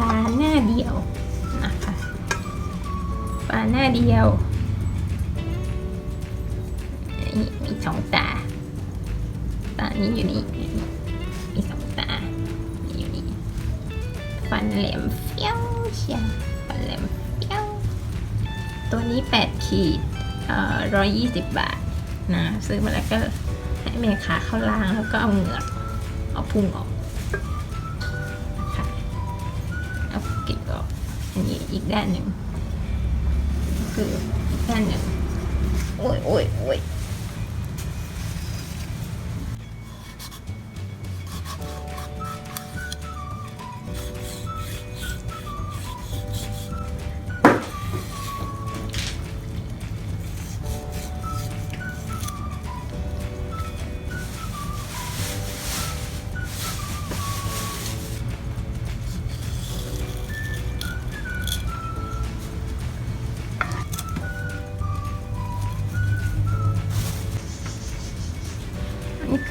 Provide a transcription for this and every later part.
ลาหน้าเดียวนะคะปลาหน้าเดียวนี่มีสองตาตานี้อยู่นี่มีสองตาอยู่นี่ฟันแหลมเฟี้ยวเชียฟันแหลมเฟี้ยวตัวนี้ 8 ขีดเอ่อร้อยยี่สิบบาทนะซื้อมาแล้วก็ให้เมคาเข้าล่างแล้วก็เอาเหงือกเอาพุงออก เอาเก็ออกอันนี้อีกด้านหนึ่งคือด้านหนึ่งโอ้ยโอ้ยโอ้ย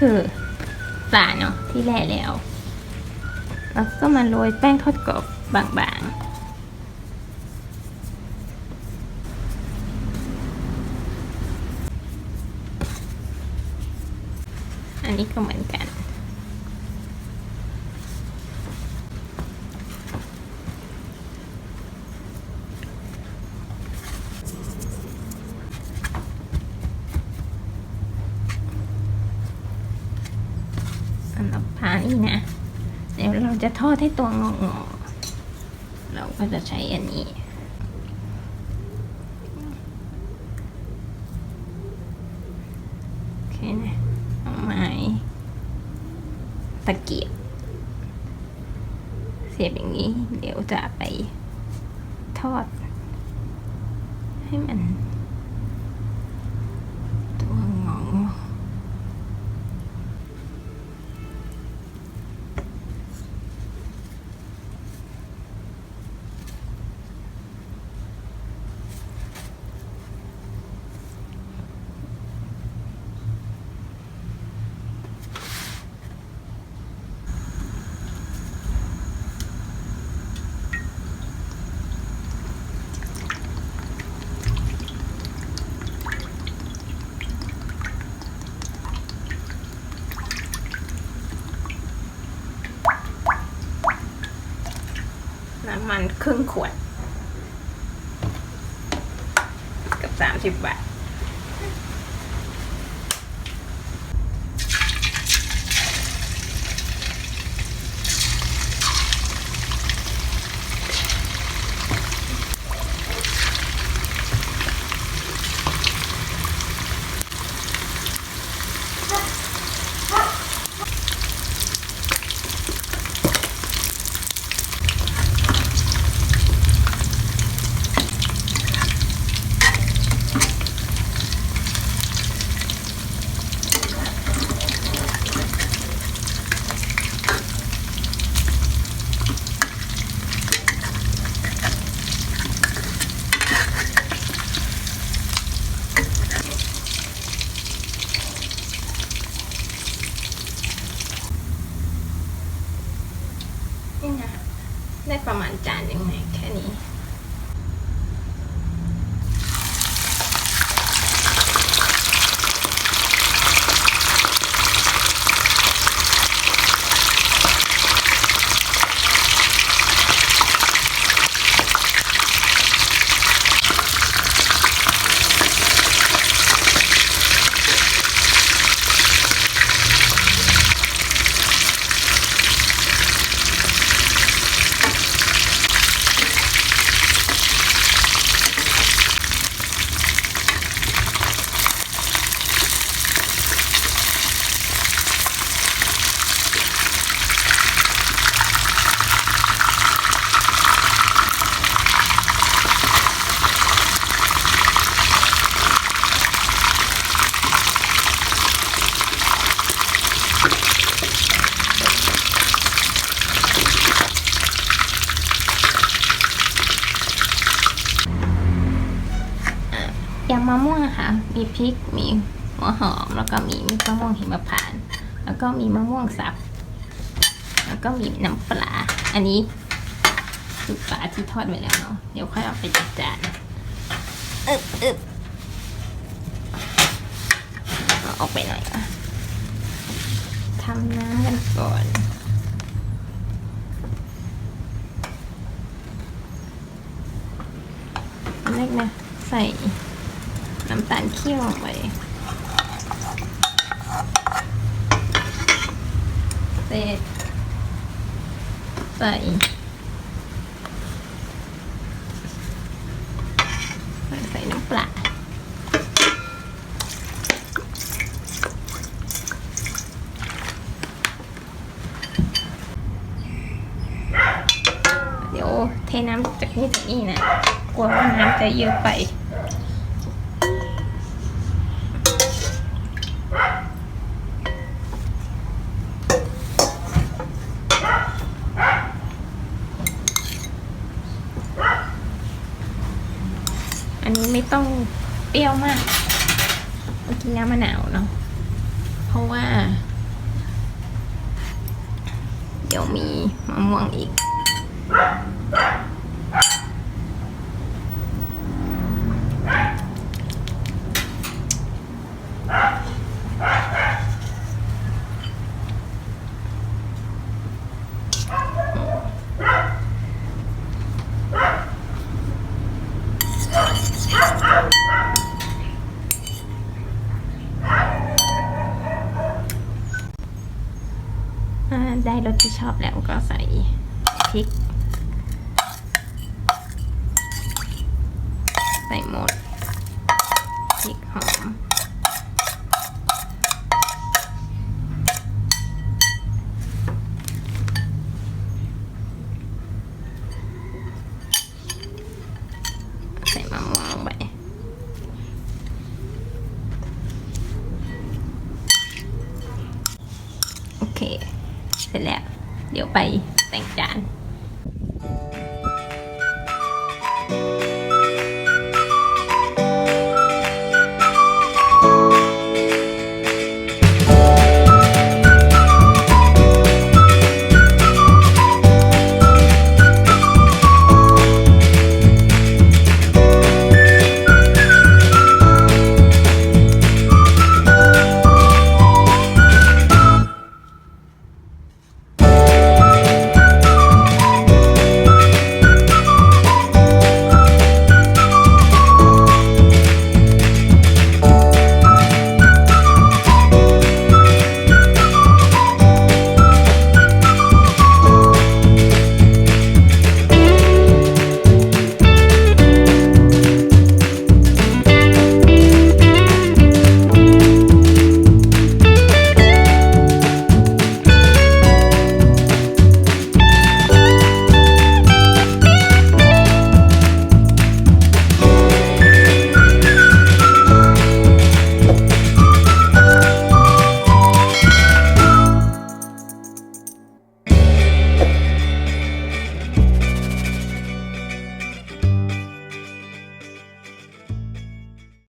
คือปลาเนาะที่แล่แล้วแล้วก็มาโรยแป้งทอดกรอบบางๆ อันนี้ก็เหมือนกันำหรับพานี่นะ เดี๋ยวเราจะทอดให้ตัวงองอๆเราก็จะใช้อันนี้ โอเคนะเอาไม้ตะเกียบ เสียบอย่างนี้ เดี๋ยวจะไปทอด ให้มัน ตัวงองอ ครึ่งขวด กับสามสิบบาท ได้ประมาณจานยังไงแค่นี้ ยำมะม่วงอะค่ะ มีพริก มีหัวหอม แล้วก็มีมะม่วงหิมพานต์แล้วก็มีมะม่วงสับ แล้วก็มีน้ำปลา อันนี้คือปลาที่ทอดไว้แล้วเนาะ เดี๋ยวค่อยเอาไปจัดจานอึบอึบออกไปหน่อยอะทำน้ำกันก่อนอันแรกนะใส่ น้ำตาลเคี่ยวลงไปเสร็จใส่ใส่น้ำปลาเดี๋ยวเทน้ำจากนี่จากนี่นะ กลัวว่าน้ำจะเยอะไป นนี้ไม่ต้องเปรี้ยวมากกินน้ำมะนาวเนาะเพราะว่า เดี๋ยวมีมะม่วงอีก ได้รสที่ชอบแล้วก็ใส่พริก ใส่หมดพริกหอมใส่มะม่วงลงไปโอเค เสร็จแล้ว เดี๋ยวไปแต่งจาน